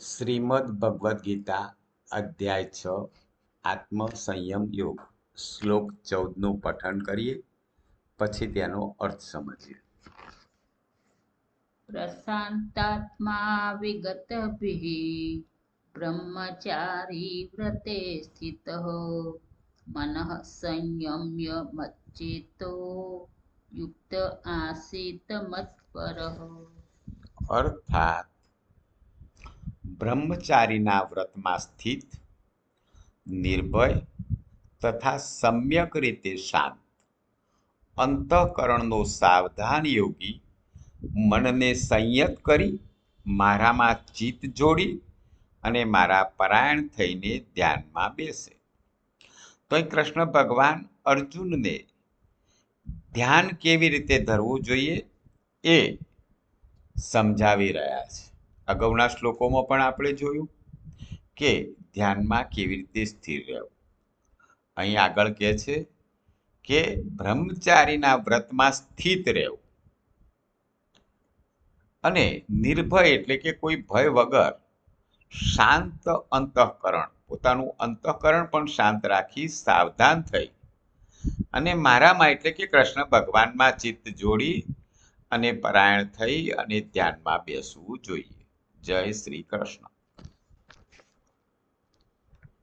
શ્રીમદ ભગવદ્ ગીતા અધ્યાય છ આત્મ સંયમ યોગ શ્લોક ચૌદનું પઠન કરીએ પછી તેનો અર્થ સમજીએ. પ્રશાંતાત્મા વિગત બ્રહ્મચારી વ્રતે સ્થિતઃ મનઃ સંયમ્ય મચ્ચેતો યુક્ત આસીત મત્પર. અર્થાત બ્રહ્મચારીના વ્રતમાં સ્થિત, નિર્ભય તથા સમ્યક રીતે શાંત. અંતઃકરણનો સાવધાન યોગી મનને સંયત કરી મારામાં ચિત્ત જોડી અને મારા પરાયણ થઈને ધ્યાનમાં બેસે. તો કૃષ્ણ ભગવાન અર્જુનને ધ્યાન કેવી રીતે ધરવું જોઈએ એ સમજાવી રહ્યા છે. અગાઉના શ્લોકોમાં પણ આપણે જોયું કે ધ્યાનમાં કેવી રીતે સ્થિર રહેવું. અહીં આગળ કહે છે કે બ્રહ્મચારીના વ્રતમાં સ્થિત રહેવું. અને નિર્ભય એટલે કે કોઈ ભય વગર શાંત અંતઃકરણ, પોતાનું અંતઃકરણ પણ શાંત રાખી સાવધાન થઈ. અને મારામાં એટલે કે કૃષ્ણ ભગવાનમાં ચિત્ત જોડી અને પરાયણ થઈ અને ધ્યાનમાં બેસવું જોઈએ. જય શ્રી કૃષ્ણ